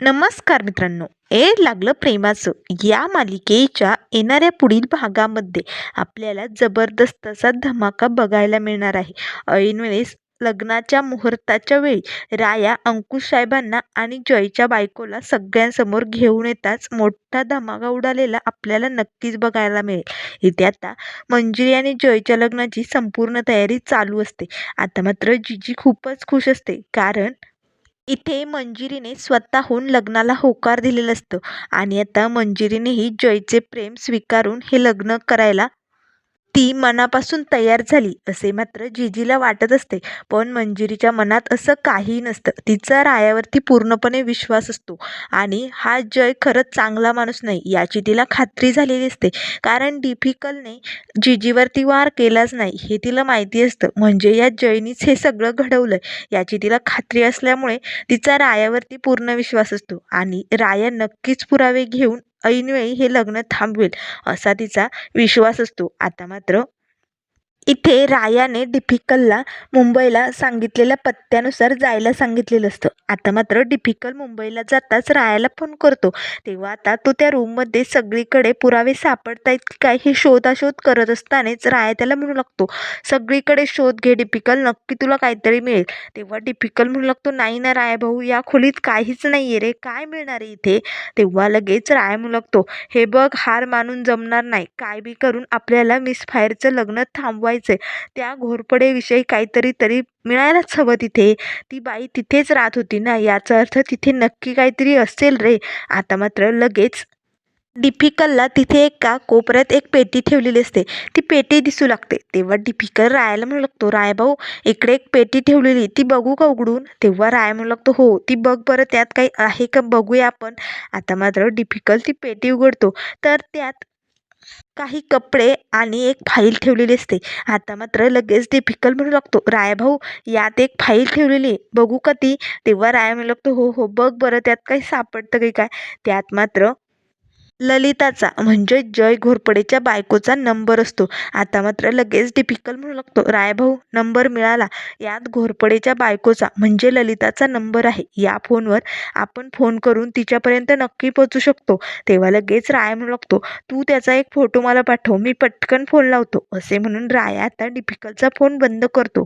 नमस्कार मित्रांनो. ए लागलं प्रेमाचं. या मालिकेच्या येणाऱ्या पुढील भागामध्ये आपल्याला जबरदस्त असा धमाका बघायला मिळणार आहे. ऐनवेळेस लग्नाच्या मुहूर्ताच्या वेळी राया अंकुश साहेबांना आणि जयच्या बायकोला सगळ्यांसमोर घेऊन येताच मोठा धमाका उडालेला आपल्याला नक्कीच बघायला मिळेल. इथे आता मंजिरी आणि जयच्या लग्नाची संपूर्ण तयारी चालू असते. आता मात्र जिजी खूपच खुश असते. कारण इथे मंजिरीने स्वतःहून लग्नाला होकार दिलेलं असतं. आणि आता मंजिरीनेही जयचे प्रेम स्वीकारून हे लग्न करायला ती मनापासून तयार झाली असे मात्र जिजीला वाटत असते. पण मंजिरीच्या मनात असं काही नसतं. तिचा रायावरती पूर्णपणे विश्वास असतो. आणि हा जय खरंच चांगला माणूस नाही याची तिला खात्री झालेली असते. कारण डिफिकलने जिजीवरती वार केलाच नाही हे तिला माहिती असतं. म्हणजे या जयनीच हे सगळं घडवलं याची तिला खात्री असल्यामुळे तिचा रायावरती पूर्ण विश्वास असतो. आणि राया नक्कीच पुरावे घेऊन ऐनवेळी हे लग्न थांबवेल असा तिचा विश्वास असतो. आता मात्र इथे रायाने डिफिकलला मुंबईला सांगितलेल्या पत्त्यानुसार जायला सांगितलेलं असतं. आता मात्र डिफिकल मुंबईला जाताच रायाला फोन करतो. तेव्हा आता तो त्या रूममध्ये सगळीकडे पुरावे सापडतायत की काय हे शोधाशोध करत असतानाच राया त्याला म्हणू लागतो सगळीकडे शोध घे डिफिकल नक्की तुला काहीतरी मिळेल. तेव्हा डिफिकल म्हणू लागतो नाही ना राया भाऊ या खोलीत काहीच नाही आहे रे काय मिळणार आहे इथे? तेव्हा लगेच राया म्हणू लागतो हे बघ हार मानून जमणार नाही. काय बी करून आपल्याला मिसफायरचं लग्न थांबवायचं आहे त्या घोरपडेविषयी काहीतरी तरी मिळायलाच हवं तिथे. ती बाई तिथेच राहत होती ना याचा अर्थ तिथे नक्की काहीतरी असेल रे. आता मात्र लगेच डिफिकलला तिथे एका कोपऱ्यात एक पेटी ठेवलेली असते. ती पेटी दिसू लागते. तेव्हा डिफिकल रायाला म्हणू लागतो राय भाऊ इकडे एक पेटी ठेवलेली. ती बघू का उघडून? तेव्हा राय म्हणू लागतो हो ती बघ बरं त्यात काही आहे का? बघूया आपण. आता मात्र डिफिकल ती पेटी उघडतो. तर त्यात काही कपडे आणि एक फाईल ठेवलेली असते. आता मात्र लगेच डिफिकल्ट म्हणू लागतो. रायभाऊ यात एक फाईल ठेवलेली. आहे बघू का ती? तेव्हा राय म्हणू लागतो हो हो बघ बरं त्यात काही सापडतं काही काय? त्यात मात्र ललिताचा म्हणजे जय घोरपडेच्या बायकोचा नंबर असतो. आता मात्र लगेच डिफिकल म्हणू लागतो. रायभाऊ नंबर मिळाला. यात घोरपडेच्या बायकोचा म्हणजे ललिताचा नंबर आहे. या फोनवर आपण फोन करून तिच्यापर्यंत नक्की पोचू शकतो. तेव्हा लगेच राय म्हणू लागतो तू त्याचा एक फोटो मला पाठव. मी पटकन फोन लावतो. असे म्हणून राय आता डिफिकलचा फोन बंद करतो.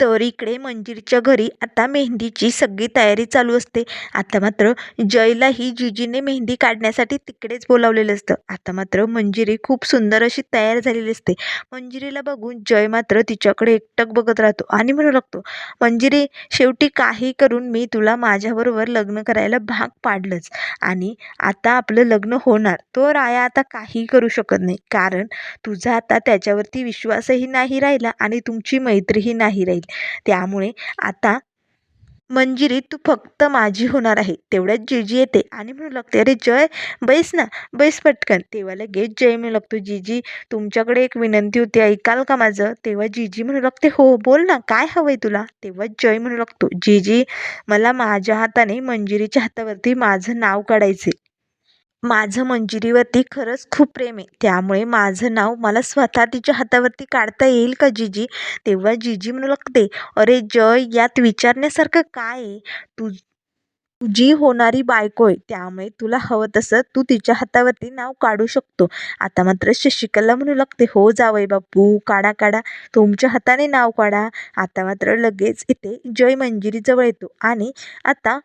तर इकडे मंजिरीच्या घरी आता मेहंदीची सगळी तयारी चालू असते. आता मात्र जयलाही जिजीने मेहंदी काढण्यासाठी तिकडेच बोलावलेलं असतं. आता मात्र मंजिरी खूप सुंदर अशी तयार झालेली असते. मंजिरीला बघून जय मात्र तिच्याकडे एकटक बघत राहतो आणि म्हणू लागतो मंजिरी शेवटी काही करून मी तुला माझ्याबरोबर लग्न करायला भाग पाडलंच आणि आता आपलं लग्न होणार. तो राया आता काही करू शकत नाही. कारण तुझा आता त्याच्यावरती विश्वासही नाही राहिला आणि तुमची मैत्रीही नाही राहिली. त्यामुळे आता मंजिरी तू फक्त माझी होणार आहे. तेवढ्यात जीजी येते आणि म्हणू लागते अरे जय बैस ना बैस पटकन. तेव्हा लगेच जय म्हणू लागतो जीजी तुमच्याकडे एक विनंती होती ऐकाल का माझं? तेव्हा जीजी म्हणू लागते हो बोल ना काय हवं आहे तुला? तेव्हा जय म्हणू लागतो जीजी मला माझ्या हाताने मंजिरीच्या हातावरती माझं नाव काढायचे माझं मंजिरीवरती खरंच खूप प्रेम आहे. त्यामुळे माझं नाव मला स्वतः तिच्या हातावरती काढता येईल का जीजी? तेव्हा जीजी म्हणू लागते अरे जय यात विचारण्यासारखं काय आहे? तू तुझी होणारी बायको आहे. त्यामुळे तुला हवं तसं तू तिच्या हातावरती नाव काढू शकतो. आता मात्र शशिकला म्हणू लागते हो जावई बापू काढा काढा. तुमच्या हाताने नाव काढा. आता मात्र लगेच इथे जय मंजिरीजवळ येतो आणि आता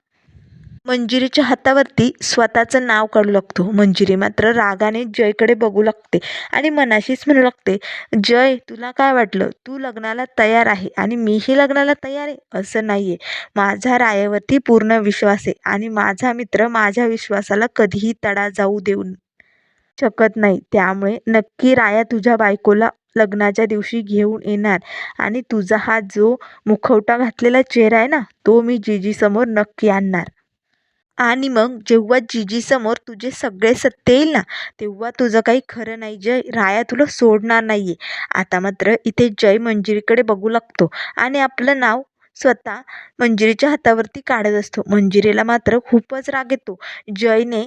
मंजिरीच्या हातावरती स्वतःचं नाव काढू लागतो. मंजिरी मात्र रागाने जयकडे बघू लागते आणि मनाशीच म्हणू लागते जय तुला काय वाटलं? तू लग्नाला तयार आहे आणि मीही लग्नाला तयार आहे? असं नाही आहे माझा रायावरती पूर्ण विश्वास आहे आणि माझा मित्र माझ्या विश्वासाला कधीही तडा जाऊ देऊ शकत नाही. त्यामुळे नक्की राया तुझ्या बायकोला लग्नाच्या दिवशी घेऊन येणार आणि तुझा हा जो मुखवटा घातलेला चेहरा आहे ना तो मी जीजीसमोर नक्की आणणार. आणि मग जेव्हा जीजीसमोर तुझे सगळे सत्य येईल ना तेव्हा तुझं काही खरं नाही जय राया तुला सोडणार नाही आहे आता मात्र इथे जय मंजिरीकडे बघू लागतो आणि आपलं नाव स्वतः मंजिरीच्या हातावरती काढत असतो. मंजिरीला मात्र खूपच राग येतो. जयने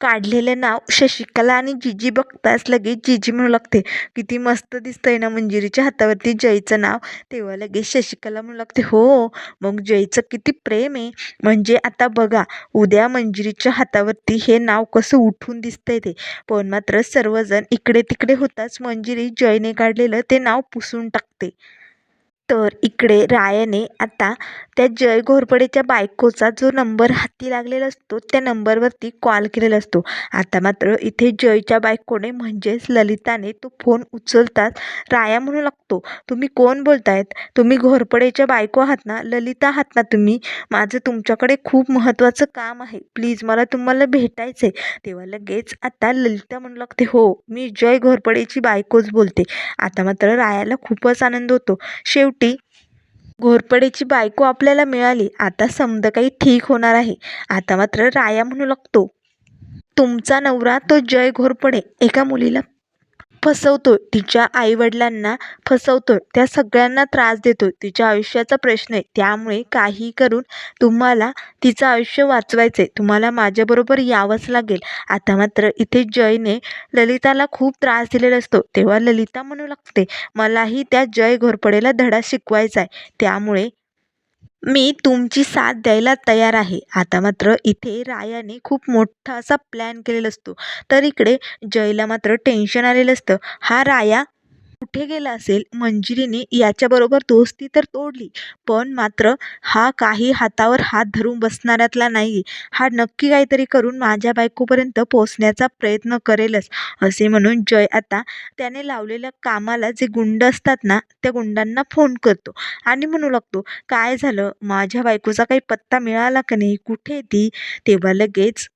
काढलेलं नाव शशिकला आणि जिजी बघताच लगेच जिजी म्हणू लागते किती मस्त दिसतंय ना मंजिरीच्या हातावरती जयचं नाव. तेव्हा लगेच शशिकला म्हणू लागते हो मग जयचं किती प्रेम आहे. म्हणजे आता बघा उद्या मंजिरीच्या हातावरती हे नाव कसं उठून दिसतंय ते. पण मात्र सर्वजण इकडे तिकडे होताच मंजिरी जयने काढलेलं ते नाव पुसून टाकते. तर इकडे रायाने आता त्या जय घोरपडेच्या बायकोचा जो नंबर हाती लागलेला असतो त्या नंबरवरती कॉल केलेला असतो. आता मात्र इथे जयच्या बायकोने म्हणजेच ललिताने तो फोन उचलताच राया म्हणू लागतो तुम्ही कोण बोलतायत? तुम्ही घोरपडेच्या बायको आहात ना? ललिता आहात ना तुम्ही? माझं तुमच्याकडे खूप महत्त्वाचं काम आहे. प्लीज मला तुम्हाला भेटायचं आहे तेव्हा लगेच आता ललिता म्हणू लागते हो मी जय घोरपडेची बायकोच बोलते. आता मात्र रायाला खूपच आनंद होतो. शेवटी घोरपडेची बायको आपल्याला मिळाली. आता समद काही ठीक होणार आहे. आता मात्र राया म्हणू लागतो. तुमचा नवरा तो जय घोरपडे एका मुलीला फसवतो तिच्या आईवडिलांना फसवतो त्या सगळ्यांना त्रास देतो तिच्या आयुष्याचा प्रश्न आहे. त्यामुळे काही करून तुम्हाला तिचं आयुष्य वाचवायचं आहे तुम्हाला माझ्याबरोबर यावंच लागेल. आता मात्र इथे जयने ललिताला खूप त्रास दिलेला असतो. तेव्हा ललिता म्हणू लागते मलाही त्या जय घोरपडेला धडा शिकवायचा आहे त्यामुळे मी तुमची साथ द्यायला तयार आहे. आता मात्र इथे रायाने खूप मोठा असा प्लॅन केलेला असतो. तर इकडे जयला मात्र टेन्शन आलेलं असतं. हा राया कुठे गेला असेल मंजिरीने याच्याबरोबर दोस्ती तर तोडली पण मात्र हा काही हातावर हात धरून बसणाऱ्यातला नाही. हा नक्की काहीतरी करून माझ्या बायकोपर्यंत पोचण्याचा प्रयत्न करेलच असे म्हणून जय आता त्याने लावलेल्या कामाला जे गुंड असतात ना त्या गुंडांना फोन करतो आणि म्हणू लागतो काय झालं? माझ्या बायकोचा काही पत्ता मिळाला का नाही? कुठे ती? तेव्हा लगेच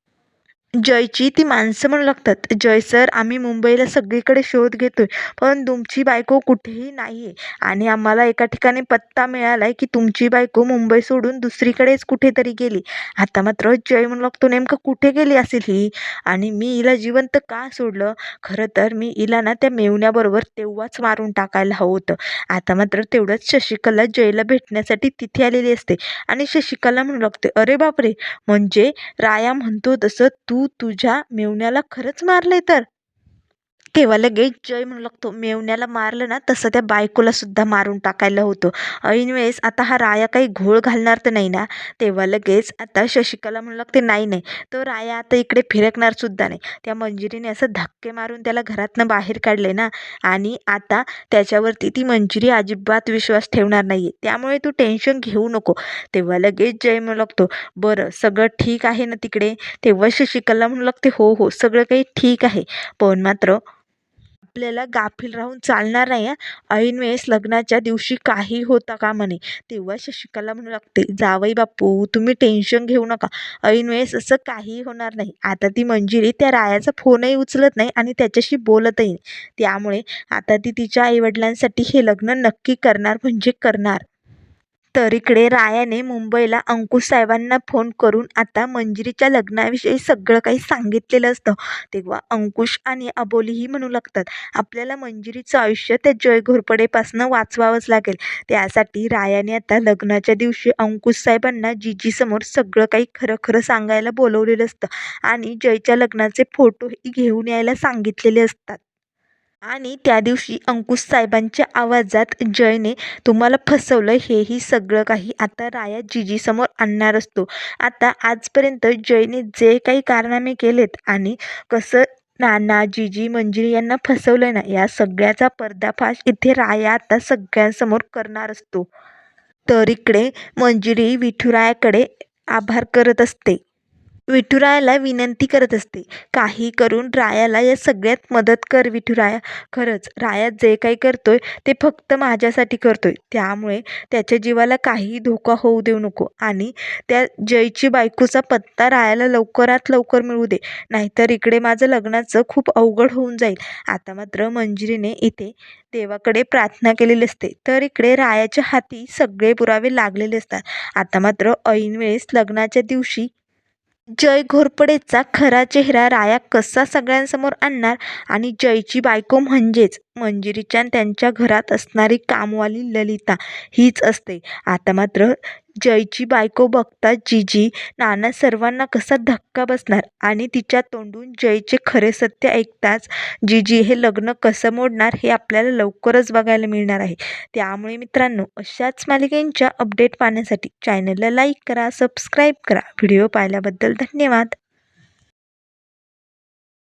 जयची ती माणसं म्हणू लागतात. जय सर आम्ही मुंबईला सगळीकडे शोध घेतोय. पण तुमची बायको कुठेही नाही आहे आणि आम्हाला एका ठिकाणी पत्ता मिळाला आहे की तुमची बायको मुंबई सोडून दुसरीकडेच कुठेतरी गेली. आता मात्र जय म्हणू लागतो नेमकं कुठे गेली असेल ही? आणि मी हिला जिवंत का सोडलं? खरं तर मी हिला ना त्या मेवण्याबरोबर तेव्हाच मारून टाकायला हवं होतं. आता मात्र तेवढंच शशिकला जयला भेटण्यासाठी तिथे आलेली असते. आणि शशिकला म्हणू लागते अरे बापरे! म्हणजे राया म्हणतो तसं तू तू तुझ्या मेवण्याला खरंच मारलंय तर. तेव्हा लगेच जय म्हणू लागतो. मेवण्याला मारलं ना तसं त्या बायकोला सुद्धा मारून टाकायला होतं. ऐन वेळेस आता हा राया काही घोळ घालणार तर नाही ना? तेव्हा लगेच आता शशिकला म्हणू लागते नाही नाही. तो राया आता इकडे फिरकणार सुद्धा नाही. त्या मंजिरीने असं धक्के मारून त्याला घरातनं बाहेर काढले ना? आणि आता त्याच्यावरती ती मंजिरी अजिबात विश्वास ठेवणार नाही आहे त्यामुळे तू टेन्शन घेऊ नको. तेव्हा लगेच जय म्हणू लागतो बरं सगळं ठीक आहे ना तिकडे? तेव्हा शशिकला म्हणू लागते हो हो सगळं काही ठीक आहे. पण मात्र आपल्याला गाफील राहून चालणार नाही हां? ऐन वेळेस लग्नाच्या दिवशी काही होता का म्हणे? तेव्हा शशिकला म्हणू लागते जावई बापू तुम्ही टेन्शन घेऊ नका. ऐन वेळेस असं काही होणार नाही. आता ती मंजिरी त्या रायाचा फोनही उचलत नाही आणि त्याच्याशी बोलतही नाही. त्यामुळे आता ती तिच्या आईवडिलांसाठी हे लग्न नक्की करणार म्हणजे करणार. तर इकडे रायाने मुंबईला अंकुश साहेबांना फोन करून आता मंजिरीच्या लग्नाविषयी सगळं काही सांगितलेलं असतं. तेव्हा अंकुश आणि अबोलीही म्हणू लागतात आपल्याला मंजिरीचं आयुष्य त्या जय घोरपडेपासनं वाचवावंच लागेल. त्यासाठी रायाने आता लग्नाच्या दिवशी अंकुश साहेबांना जीजीसमोर सगळं काही खरं खरं सांगायला बोलवलेलं असतं आणि जयच्या लग्नाचे फोटोही घेऊन यायला सांगितलेले असतात. आणि त्या दिवशी अंकुश साहेबांच्या आवाजात जयने तुम्हाला फसवलं हेही सगळं काही आता राया जीजीसमोर आणणार असतो. आता आजपर्यंत जयने जे काही कारनामे केलेत आणि कसं नाना जीजी मंजिरी यांना फसवलं ना या सगळ्याचा पर्दाफाश इथे राया आता सगळ्यांसमोर करणार असतो. तर इकडे मंजिरी विठुरायाकडे आभार करत असते. विठुरायाला विनंती करत असते. काही करून रायाला या सगळ्यात मदत कर विठुराया. खरंच राया जे काही करतोय ते फक्त माझ्यासाठी करतोय. त्यामुळे त्याच्या जीवाला काही धोका होऊ देऊ नको. आणि त्या जयची बायकोचा पत्ता रायाला लवकरात लवकर मिळू दे. नाहीतर इकडे माझं लग्नाचं खूप अवघड होऊन जाईल. आता मात्र मंजिरीने इथे देवाकडे प्रार्थना केलेली असते. तर इकडे रायाच्या हाती सगळे पुरावे लागलेले असतात. आता मात्र ऐनवेळेस लग्नाच्या दिवशी जय घोरपडेचा खरा चेहरा राया कसा सगळ्यांसमोर आणणार आणि जयची बायको म्हणजेच मंजिरीच्या त्यांच्या घरात असणारी कामवाली ललिता हीच असते. आता मात्र जयची बायको बघताच जिजी नाना सर्वांना कसा धक्का बसणार आणि तिच्या तोंडून जयचे खरे सत्य ऐकताच जीजी हे लग्न कसं मोडणार हे आपल्याला लवकरच बघायला मिळणार आहे. त्यामुळे मित्रांनो अशाच मालिकेंच्या अपडेट पाहण्यासाठी चॅनलला लाईक करा सबस्क्राईब करा. व्हिडिओ पाहिल्याबद्दल धन्यवाद.